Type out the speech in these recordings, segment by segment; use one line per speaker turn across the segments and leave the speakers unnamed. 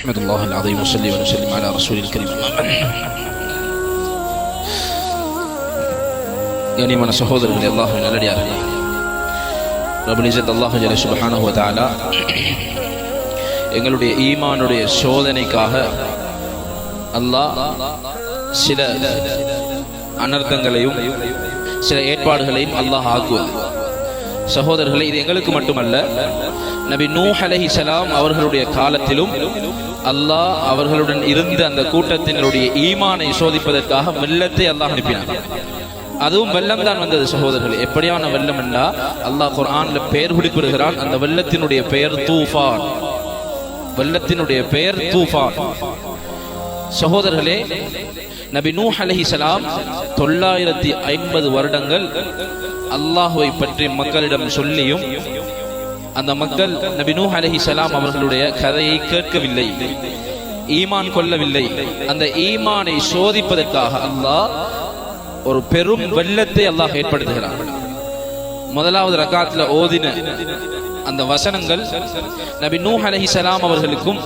أحمد الله العظيم وصلي وسلم على رسول الكريم கனிமன சகோதரர்களே அல்லாஹ் நல்லடியார்களே ரபுல் இசத் அல்லாஹ் ஜல சுபஹானஹு வ தஆலா எங்களுடைய ஈமானுடைய சோதனைக்காக அல்லாஹ் சில அனர்த்தங்களையும் சில ஏற்பாடுகளையும் அல்லாஹ் ஆக்குவது சகோதரர்களே இது எங்களுக்கு மட்டுமல்ல நபி நூ அலஹி சலாம் அவர்களுடைய காலத்திலும் அல்லாஹ் அவர்களுடன் இருந்த அந்த கூட்டத்தினருடைய ஈமானை சோதிப்பதற்காக வெள்ளத்தை அல்லாஹ் அனுப்பினார் அதுவும் வெள்ளம் தான் வந்தது சகோதரர்கள். எப்படியான வெள்ளம் என்றா அல்லாஹ் குர்ஆன்ல பெயர் குறிப்பிடுகிறான். அந்த வெள்ளத்தினுடைய பெயர் தூஃபான். வெள்ளத்தினுடைய பெயர் தூஃபான். சகோதரர்களே நபி நூ அலஹி சலாம் தொள்ளாயிரத்தி ஐம்பது வருடங்கள் அல்லாஹுவை பற்றி மக்களிடம் சொல்லியும் அந்த மக்கள் நபி நூஹ் சலாம் அவர்களுடைய கதையை கேட்கவில்லை ஈமான் கொள்ளவில்லை. அந்த ஈமானை சோதிப்பதற்காக அல்லாஹ் ஒரு பெரும் வெள்ளத்தை அல்லாஹ் ஏற்படுத்துகிறான். முதலாவது ரகாத்துல ஓதின அந்த வசனங்கள் நபி நூஹ் சலாம் அவர்களுக்கும்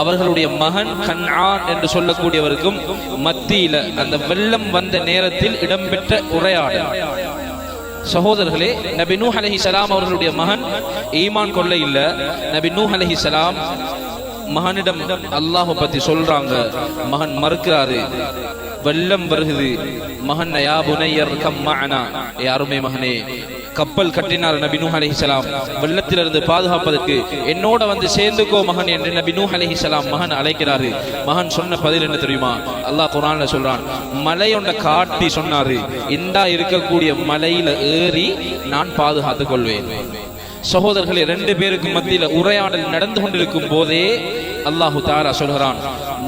அவர்களுடைய மகன் கன்ஆன் என்று சொல்லக்கூடியவருக்கும் மத்தியில அந்த வெள்ளம் வந்த நேரத்தில் இடம்பெற்ற உரையாடல். சகோதரர்களே நபி நூஹ் சலாம் அவர்களுடைய மகன் ஈமான் கொள்ள இல்ல. நபி நூஹ் சலாம் மகனிடம் அல்லாஹ பத்தி சொல்றாங்க. மகன் மறுக்கிறாரு வெள்ளம் வருகுது. மகன் யா புனையர் கம் மஅனா. மகனே கப்பல் கட்டினார் நபி நூஹ் அலிஹிசலாம் வெள்ளத்திலிருந்து பாதுகாப்பதற்கு என்னோட வந்து சேர்ந்துக்கோ மகன் என்று நபி நூஹ் அலிஹிசலாம் மகன் அழைக்கிறாரு. மகன் சொன்ன பதில் என்ன தெரியுமா? அல்லாஹ் குரான்ல சொல்றான் மலையொண்ட காட்டி சொன்னாரு இந்தா இருக்கக்கூடிய மலையில ஏறி நான் பாதுகாத்துக் கொள்வேன். சகோதரர்களே ரெண்டு பேருக்கு மத்தியில உரையாடல் நடந்து கொண்டிருக்கும் போதே அல்லாஹு தாரா சொல்கிறான்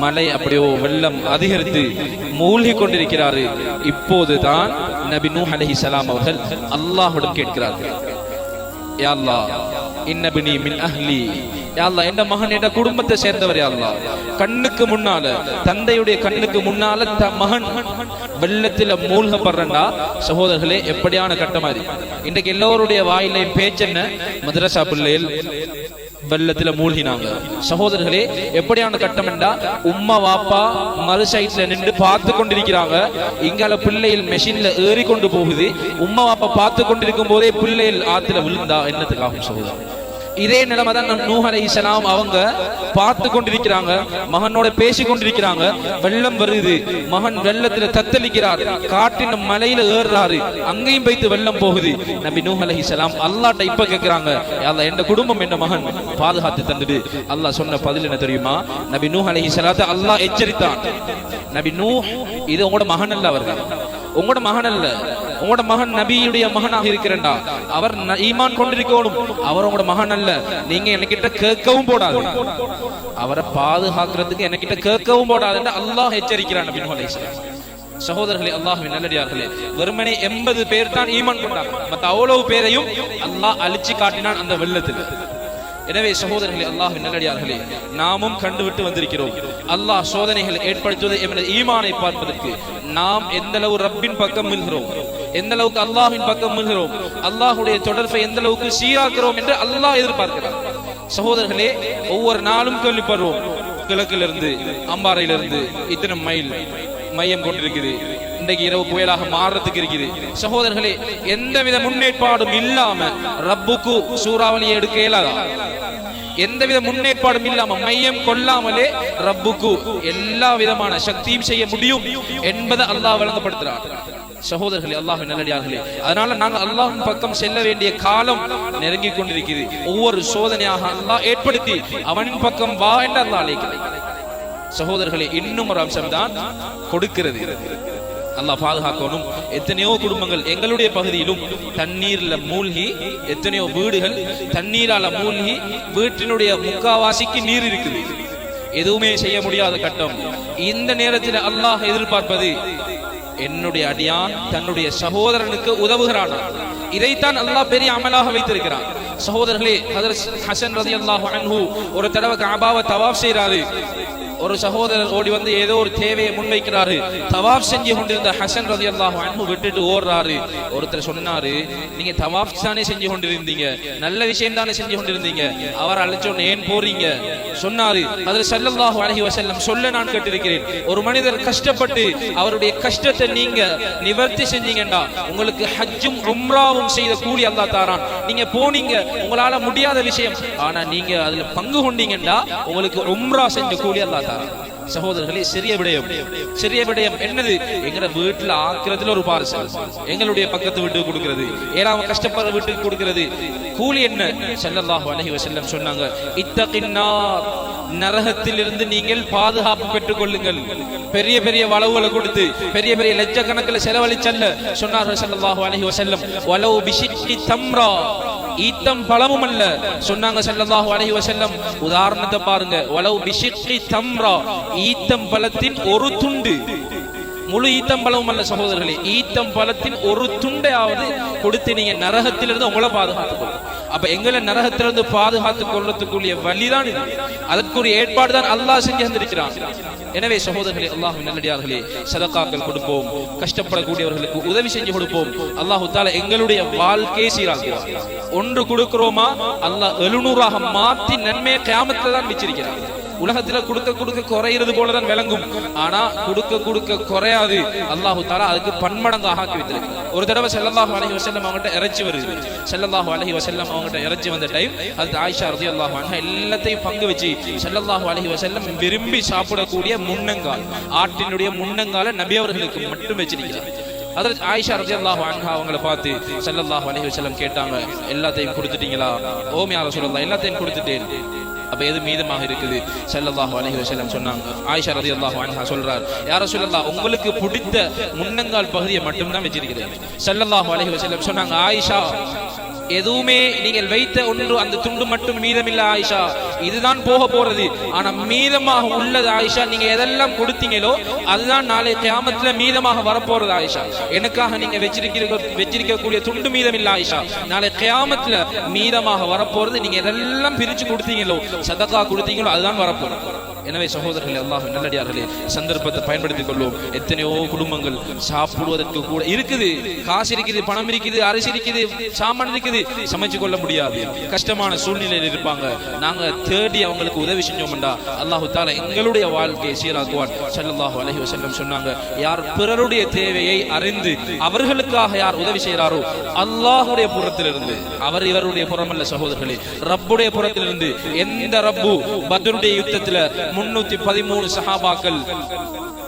மலை அப்படியோ வெள்ளம் அதிகரித்து மூழ்கி கொண்டிருக்கிறாரு. இப்போது தான் நபி நூ அலஹி சலாம் அவர்கள் அல்லாஹ்விடம் கேட்கிறார்கள் யா அல்லாஹ் இன்னபினி மின் அஹ்லி யா அல்லாஹ் என்ற மகன் என்ற குடும்பத்தை சேர்ந்தவர் யா அல்லாஹ் கண்ணுக்கு முன்னால தந்தையுடைய கண்ணுக்கு முன்னால த மகன் வெள்ளத்துல மூழ்கப்படுறா சகோதரர்களே எப்படியான கட்டமா இருக்கு இன்றைக்கு எல்லோருடைய வாயிலை பேச்சென்ன மதரசா பிள்ளைகள் வெள்ளத்துல மூழ்கினாங்க. சகோதரர்களே எப்படியான கட்டம் என்றா உம்மா வாப்பா மறு சைட்ல நின்று பார்த்து கொண்டிருக்கிறாங்க. இங்கால பிள்ளைகள் மெஷின்ல ஏறி கொண்டு போகுது. உம்மா வாப்பா பார்த்து கொண்டிருக்கும் போதே பிள்ளைகள் ஆத்துல விழுந்தா என்னத்துக்காகும் சகோதரர் இதே நிலைமை தான் நூஹ் அலைஹிஸ்ஸலாம் அவங்க பார்த்து கொண்டிருக்கிறாங்க. மகனோட பேசி கொண்டிருக்கிறாங்க. வெள்ளம் வருது. மகன் வெள்ளத்துல தத்தளிக்கிறார். காட்டின் மலையில ஏறுறாரு. அங்கேயும் வைத்து வெள்ளம் போகுது. நபி நூஹ் அலை இஸ்லாம் அல்லாட்ட இப்ப கேட்கிறாங்க அல்லாஹ் என் குடும்பம் என்ன மகன்? பாதுகாத்து தந்துடு. அல்லாஹ் சொன்ன பதில் என்ன தெரியுமா? நபி நூஹ் அலைஹிஸ்ஸலாத்தை அல்லாஹ் எச்சரித்தான். நபி நூஹ் இது உங்களோட மகன் அல்ல அவர்கள். உங்களோட மகன் அல்ல. உங்களோட மகன் நபியுடைய மகனாக இருக்கிறண்டா அவர் ஈமான் கொண்டிருக்கணும். அவர் உங்களோட மகன் அல்ல. நீங்க என்கிட்ட கேட்கவும் போடாது. அவரை பாதுகாக்கிறதுக்கு என்கிட்ட கேட்கவும் போடாதுன்னு அல்லாஹ் எச்சரிக்கிறான் நபி சகோதரர்களே அல்லாஹ்வின் நல்லடியார்களே வெறுமனே எண்பது பேர் தான் ஈமான் கொண்டாங்க. மத்த அவ்வளவு பேரையும் அல்லாஹ் அழிச்சு காட்டினான் அந்த வெள்ளத்தில். எனவே சகோதரர்களே அல்லாஹ் நல்லடியார்களே நாமும் கண்டுவிட்டு வந்திருக்கிறோம். அல்லாஹ் சோதனைகள் ஏற்படுத்துவது எமது ஈமானை பார்ப்பதற்கு நாம் எந்த அளவு ரப்பின் பக்கம் மில்கிறோம்? எந்த அளவுக்கு அல்லாஹ்வின் பக்கம் மில்கிறோம்? அல்லாஹுடைய தொடர்பை எந்த அளவுக்கு சீராக்கிறோம் என்று அல்லாஹ் எதிர்பார்க்கிறார் சகோதரர்களே ஒவ்வொரு நாளும் கேள்விப்படுறோம் கிழக்கிலிருந்து அம்பாறையிலிருந்து இத்தனை மைல் மையம் கொண்டிருக்குது. இன்றைக்கு இரவு புயலாக மாறுறதுக்கு இருக்குது. சகோதரர்களே எந்தவித முன்னேற்பாடும் இல்லாம ரப்புக்கு சூறாவளியை எடுக்க இயலாதா? எந்தவித முன்னேற்பாடும் இல்லாம மையம் கொள்ளாமலே ரப்புக்கு எல்லா விதமான சக்தியும் செய்ய முடியும் என்பதை அல்லாஹ் வழங்கப்படுத்துறார் சகோதரர்களே அல்லாஹ் நல்லடியார்களே அதனால நாங்கள் அல்லாஹின் பக்கம் செல்ல வேண்டிய காலம் நெருங்கி கொண்டிருக்கிறது. ஒவ்வொரு சோதனையாக அல்லாஹ் ஏற்படுத்தி அவனின் பக்கம் வா என்று அல்லாஹ் அழைக்கிறார் சகோதரர்களே இன்னும் ஒரு அம்சம் தான் கொடுக்கிறது. அல்லாஹ் பாதுகாக்கணும். எத்தனையோ குடும்பங்கள் எங்களுடைய பகுதியிலும் தண்ணீர்ல மூழ்கி எத்தனையோ வீடுகள் தண்ணீரால மூழ்கி வீட்டினுடைய முக்காவாசிக்கு நீர் இருக்குது. எதுவுமே செய்ய முடியாத கட்டம். இந்த நேரத்தில் அல்லாஹ் எதிர்பார்ப்பது என்னுடைய அடியான் தன்னுடைய சகோதரனுக்கு உதவுகிறானா? இதைத்தான் அல்லாஹ் பெரிய அமலாக வைத்திருக்கிறான். சகோதரர்களே ஹசன் ரதி அல்லாஹ் ஒரு தடவை காபாவை தவாப் செய்கிறாரு ஒரு சகோதரர் ஓடி வந்து ஏதோ ஒரு தேவையை முன்வைக்கிறாரு. தவாப் செஞ்சு கொண்டிருந்த ஹசன் ரதி அல்லாஹ் அன்பு விட்டுட்டு ஓடுறாரு. ஒருத்தர் சொன்னாரு நீங்க தவாப் தானே செஞ்சு கொண்டிருந்தீங்க? நல்ல விஷயம் தானே செஞ்சு கொண்டிருந்தீங்க? அவர் அழைச்சோன்னு ஏன் போறீங்க? சொன்னாரு அதில் சல்லல்லாஹு அலஹி வசல்லம் சொல்ல நான் கேட்டிருக்கிறேன். ஒரு மனிதர் கஷ்டப்பட்டு அவருடைய கஷ்டத்தை நீங்க நிவர்த்தி செஞ்சீங்கன்னா உங்களுக்கு ஹஜ்ஜும் உம்ராவும் செய்த கூலி அல்லா தாரான். நீங்க போனீங்க உங்களால முடியாத விஷயம். ஆனா நீங்க அதுல பங்கு கொண்டீங்கன்னா உங்களுக்கு உம்ரா செஞ்ச கூலி அல்லாஹ் தாரான் சகோதரர்களே சிறிய விடயம். சிறிய விடயம் என்னது? எங்கட வீட்டுல ஆக்குறதுல ஒரு பார்சல் எங்களுடைய பக்கத்து வீட்டுக்கு கொடுக்கிறது. ஏழாம கஷ்டப்படுற வீட்டுக்கு கொடுக்கிறது. கூலி என்ன? ஸல்லல்லாஹு அலைஹி வஸல்லம் சொன்னாங்க இத்தகின்னார். நரகத்திலிருந்து நீங்கள் பாதுகாப்பு பெற்றுக் கொள்ளுங்கள். பெரிய பெரிய வளவுகளை கொடுத்து பெரிய பெரிய லட்சக்கணக்கில் செலவழிச்சல்ல சொன்னார்கள் ஸல்லல்லாஹு அலைஹி வசல்லம் வலவு பிஷிக்கி தம்ரா. ஈத்தம் பழமும் அல்ல. சொன்னாங்க ஸல்லல்லாஹு அலைஹி வஸல்லம். உதாரணத்தை பாருங்க. வலவு பிஷிக்கி தம்ரா. ஈத்தம் பழத்தின் ஒரு துண்டு. முழு ஈத்தம் பழமும் அல்ல சகோதரர்களே. ஈத்தம் பழத்தின் ஒரு துண்டையாவது கொடுத்து நீங்க நரகத்திலிருந்து உங்களை பாதுகாத்துக்கொள்ளும். அப்ப எங்களை நரகத்திலிருந்து பாதுகாத்துக் கொள்ளத்துக்குரிய வழிதான் இது. அதற்குரிய ஏற்பாடு தான் அல்லாஹ் செஞ்சு தந்திருக்கிறான். எனவே சகோதரர்களே அல்லாஹ் நல்லடியார்களே சதக்காக்கள் கொடுப்போம். கஷ்டப்படக்கூடியவர்களுக்கு உதவி செஞ்சு கொடுப்போம். அல்லாஹு தால எங்களுடைய வாழ்க்கையை சீராக்குவார் ஒன்று கொடுக்கிறோமா? அல்லாஹ் எழுநூறாக மாத்தி நன்மையை கேமத்தில் தான் வச்சிருக்கிறார் உலகத்துல கொடுக்க கொடுக்க குறையிறது போலதான் விளங்கும். ஆனா கொடுக்க கொடுக்க குறையாது. அல்லாஹு தாலா அதுக்கு பன்மடங்கு ஆக்கி வைத்திருக்கு ஒரு தடவை செல்லல்லாஹு அலஹி வசல்லம் அவங்ககிட்ட இறைச்சி வருது. செல்லல்லாஹு அலஹி வசல்லம் அவங்ககிட்ட இறைச்சி வந்த டைம் அது ஆயிஷா ரலியல்லாஹு அன்ஹா எல்லாத்தையும் பங்கு வச்சு செல்லல்லாஹு அலஹி வசல்லம் விரும்பி சாப்பிடக்கூடிய முன்னங்கால் ஆட்டினுடைய முன்னங்கால நபி அவர்களுக்கு மட்டும் வச்சிருக்கிறார். அதில் ஆயிஷா ரலியல்லாஹு அன்ஹா அவங்கள பார்த்து செல்லல்லாஹ் அலைஹி வசல்லம் கேட்டாங்க எல்லாத்தையும் கொடுத்துட்டீங்களா? ஓமியா யா எல்லாத்தையும் கொடுத்துட்டேன். அப்ப எது மீதமாக இருக்குது? செல்லல்லாஹு அலஹி வசல்லம் சொன்னாங்க. ஆயிஷா ரலியல்லாஹு அன்ஹா சொல்றார் யாரோ ரசூலல்லாஹ் உங்களுக்கு பிடித்த முன்னங்கால் பகுதியை மட்டும்தான் வச்சிருக்கிறேன். செல்லல்லாஹு அலஹி வசல்லம் சொன்னாங்க ஆயிஷா எதுவுமே நீங்கள் வைத்த ஒன்று அந்த துண்டு மட்டும் மீதமில்லை ஆயிஷா. இதுதான் போக போறது. ஆனா மீதமாக உள்ளது ஆயிஷா நீங்க எதெல்லாம் கொடுத்தீங்களோ அதுதான் நாளை கியாமத்துல மீதமாக வரப்போறது ஆயிஷா. எனக்காக நீங்க வச்சிருக்கிற வச்சிருக்கக்கூடிய துண்டு மீதம் இல்ல ஆயிஷா. நாளை கிராமத்துல மீதமாக வரப்போறது நீங்க எதெல்லாம் பிரிச்சு கொடுத்தீங்களோ சதக்கா கொடுத்தீங்களோ அதுதான் வரப்போறது. எனவே சகோதரர்களே அல்லாஹ் நல்லடியார்களே சந்தர்ப்பத்தை பயன்படுத்திக் கொள்வோம். எத்தனையோ குடும்பங்கள் சாப்பிடுவதற்கு கூட இருக்குது. காசு இருக்குது பணம் இருக்குது அரிசி இருக்குது சாமான் இருக்குது. சமைச்சு கொள்ள முடியாது. கஷ்டமான சூழ்நிலையில் இருப்பாங்க. நாங்க தேடி அவங்களுக்கு உதவி செஞ்சோம்டா. அல்லாஹு தால எங்களுடைய வாழ்க்கையை சீராக்குவான். சல்லாஹு அலஹி வசல்லம் சொன்னாங்க யார் பிறருடைய தேவையை அறிந்து அவர்களுக்காக யார் உதவி செய்கிறாரோ அல்லாஹுடைய புறத்திலிருந்து. அவர் இவருடைய புறமல்ல சகோதரர்களே ரப்புடைய புறத்திலிருந்து எந்த ரப்பு பத்ருடைய யுத்தத்துல முன்னூத்தி பதிமூணு சஹாபாக்கள்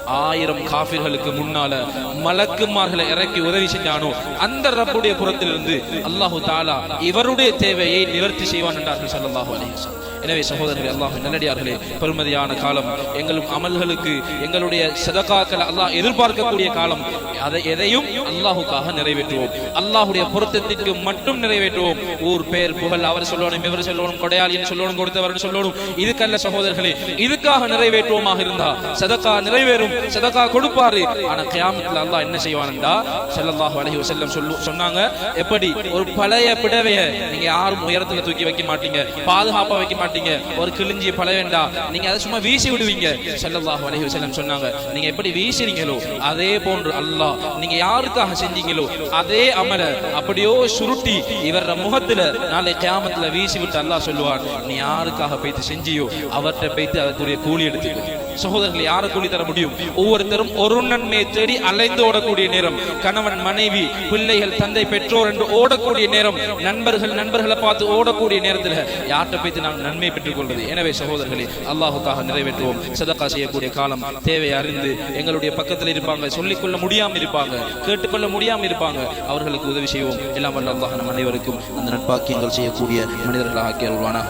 ஆயிரம் காபிர்களுக்கு முன்னால மலக்குமார்களை இறக்கி உதவி செஞ்சானோ? அந்த ரப்புடைய புறத்திலிருந்து அல்லாஹு தாலா இவருடைய தேவையை நிவர்த்தி செய்வான் என்றார்கள் ஸல்லல்லாஹு எனவே சகோதரர்கள் அல்லாஹ் நல்லடியார்களே பெருமதியான காலம் எங்களும் அமல்களுக்கு எங்களுடைய சதகாக்களை அல்லாஹ் எதிர்பார்க்கக்கூடிய காலம் அதை எதையும் அல்லாஹுக்காக நிறைவேற்றுவோம். அல்லாஹுடைய பொருத்தத்திற்கு மட்டும் நிறைவேற்றுவோம். ஊர் பெயர் புகழ் அவர் சொல்லணும் இவர் சொல்லணும் கொடையாளின்னு சொல்லணும் கொடுத்தவர் சொல்லணும். இதுக்கல்ல சகோதரர்களே இதுக்காக நிறைவேற்றுவோமாக இருந்தா சதக்கா நிறைவேறும். சதகா கொடுப்பாரு. ஆனா கியாமத்துல அல்லாஹ் என்ன செய்வான்டா ஸல்லல்லாஹு அலைஹி வஸல்லம் சொல்லு சொன்னாங்க. எப்படி? ஒரு பழைய பிடவைய நீங்க யாரும் உயரத்துல தூக்கி வைக்க மாட்டீங்க. பாதுகாப்பா வைக்க மாட்டீங்க. ஒரு கிழிஞ்சி பழவேண்டா. நீங்க அதை சும்மா வீசி விடுவீங்க. ஸல்லல்லாஹு அலைஹி வஸல்லம் சொன்னாங்க. நீங்க எப்படி வீசுறீங்களோ அதே போன்று அல்லாஹ் நீங்க யாருக்காக செஞ்சீங்களோ அதே அமல அப்படியோ சுருட்டி இவர முகத்துல நாளை கியாமத்துல வீசி விட்டு அல்லாஹ் சொல்லுவார் நீ யாருக்காக போய்த்து செஞ்சியோ அவர்கிட்ட போய்த்து அதற்குரிய கூலி எடுத்துக்கோ. சகோதரர்கள் யாரை கூலி தர முடியும்? ஒவ்வொருத்தரும் ஒரு நன்மையை தேடி அலைந்து ஓடக்கூடிய நேரம். கணவன் மனைவி பிள்ளைகள் தந்தை பெற்றோர் என்று ஓடக்கூடிய நேரம். நண்பர்கள் நண்பர்களை பார்த்து ஓடக்கூடிய நேரத்தில் யார்கிட்ட போய்த்து நாம் நன்மை பெற்றுக் கொள்வது? எனவே சகோதரர்களே அல்லாஹுக்காக நிறைவேற்றுவோம். சதக்கா செய்யக்கூடிய காலம் தேவை அறிந்து எங்களுடைய பக்கத்தில் இருப்பாங்க சொல்லிக்கொள்ள முடியாமல் இருப்பாங்க கேட்டுக்கொள்ள முடியாமல் இருப்பாங்க. அவர்களுக்கு உதவி செய்வோம். எல்லாம் வல்ல அல்லாஹ் நம் அனைவருக்கும் அந்த நட்பாக்கியங்கள் செய்யக்கூடிய மனிதர்களாக கேள்வானா